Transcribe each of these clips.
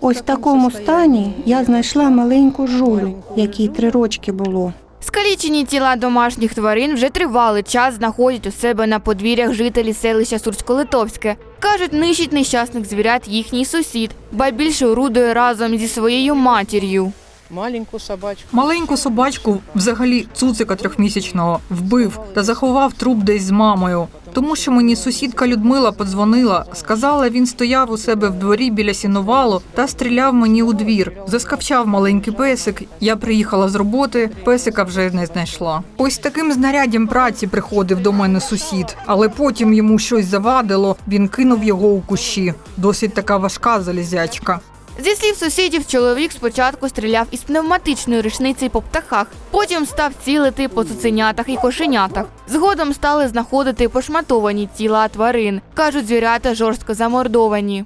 Ось в такому стані я знайшла маленьку жулю, якій три рочки було. Скалічені тіла домашніх тварин вже тривалий час знаходять у себе на подвір'ях жителі селища Сурсько-Литовське. Кажуть, нищить нещасних звірят їхній сусід, ба більше орудує разом зі своєю матір'ю. Маленькую собачку. Маленьку собачку, взагалі цуцика трьохмісячного, вбив та заховав труп десь з мамою. Тому що мені сусідка Людмила подзвонила, сказала, він стояв у себе в дворі біля сіновалу та стріляв мені у двір. Заскавчав маленький песик. Я приїхала з роботи, песика вже не знайшла. Ось таким знаряддям праці приходив до мене сусід, але потім йому щось завадило. Він кинув його у кущі. Досить така важка залізячка. Зі слів сусідів, чоловік спочатку стріляв із пневматичної рушниці по птахах, потім став цілити по цуценятах і кошенятах. Згодом стали знаходити пошматовані тіла тварин. Кажуть, звірята жорстко замордовані.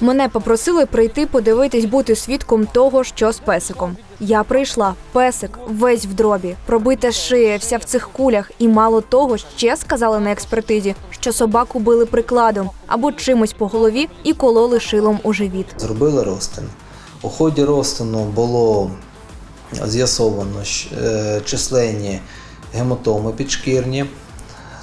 Мене попросили прийти подивитись, бути свідком того, що з песиком. Я прийшла. Песик весь в дробі, пробита шия, вся в цих кулях, і мало того, ще сказали на експертизі, що собаку били прикладом або чимось по голові і кололи шилом у живіт. Зробили розтин. У ході розтину було з'ясовано е, численні гематоми підшкірні.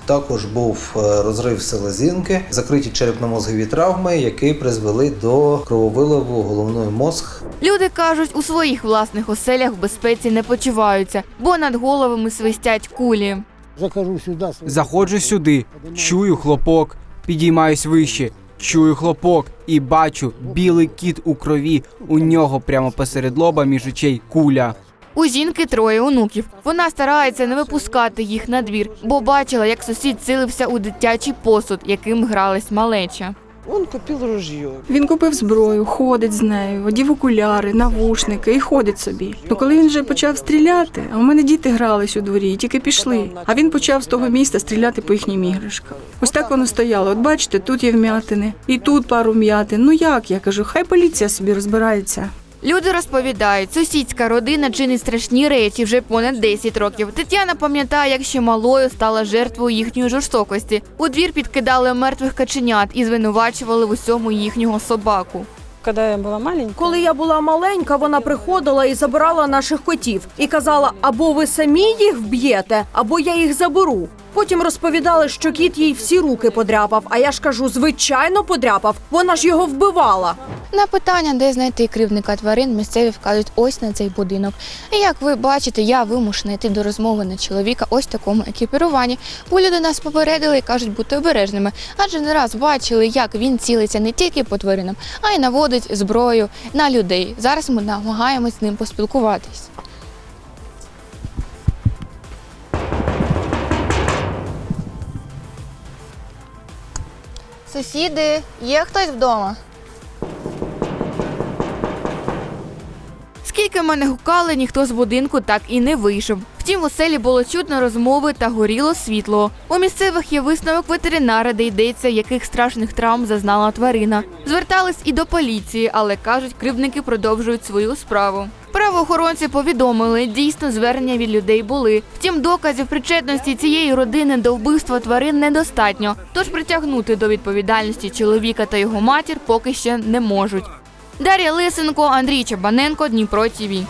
Також був е, розрив селезінки, закриті черепно-мозгові травми, які призвели до крововиливу головної мозг Люди кажуть, у своїх власних оселях в безпеці не почуваються, бо над головами свистять кулі. Захожу сюди. Заходжу сюди, чую хлопок, підіймаюсь вище, чую хлопок і бачу білий кіт у крові. У нього прямо посеред лоба між очей куля. У жінки троє онуків. Вона старається не випускати їх на двір, бо бачила, як сусід цилився у дитячий посуд, яким гралась малеча. он купил ружье. Він купив зброю, ходить з нею, одів окуляри, навушники і ходить собі. Ну коли він вже почав стріляти, а у мене діти грались у дворі і тільки пішли. А він почав з того міста стріляти по їхнім іграшкам. Ось так воно стояло. От бачите, тут є вм'ятини, і тут пару вм'ятин. Ну як я кажу, хай поліція собі розбирається. Люди розповідають, сусідська родина чинить страшні речі вже понад 10 років. Тетяна пам'ятає, як ще малою стала жертвою їхньої жорстокості. У двір підкидали мертвих каченят і звинувачували в усьому їхнього собаку. Когда я была маленькая, Коли я була маленька, вона приходила і забирала наших котів і казала: або ви самі їх вб'єте, або я їх заберу. Потім розповідали, що кіт їй всі руки подряпав. А я ж кажу, звичайно, подряпав. Вона ж його вбивала. На питання, де знайти кривника тварин, місцеві вказують ось на цей будинок. І як ви бачите, я вимушена йти до розмови на чоловіка ось такому екіпіруванні. Бо люди нас попередили і кажуть бути обережними, адже не раз бачили, як він цілиться не тільки по тваринам, а й наводить зброю на людей. Зараз ми намагаємось з ним поспілкуватись. Сусіди, є хтось вдома? Скільки мене гукали, ніхто з будинку так і не вийшов. Втім, у селі було чутно розмови та горіло світло. У місцевих є висновок ветеринара, де йдеться, яких страшних травм зазнала тварина. Звертались і до поліції, але кажуть, кривдники продовжують свою справу. Правоохоронці повідомили, дійсно звернення від людей були. Втім, доказів причетності цієї родини до вбивства тварин недостатньо. Тож притягнути до відповідальності чоловіка та його матір поки ще не можуть. Дар'я Лисенко, Андрій Чабаненко, Дніпро ТІВІ.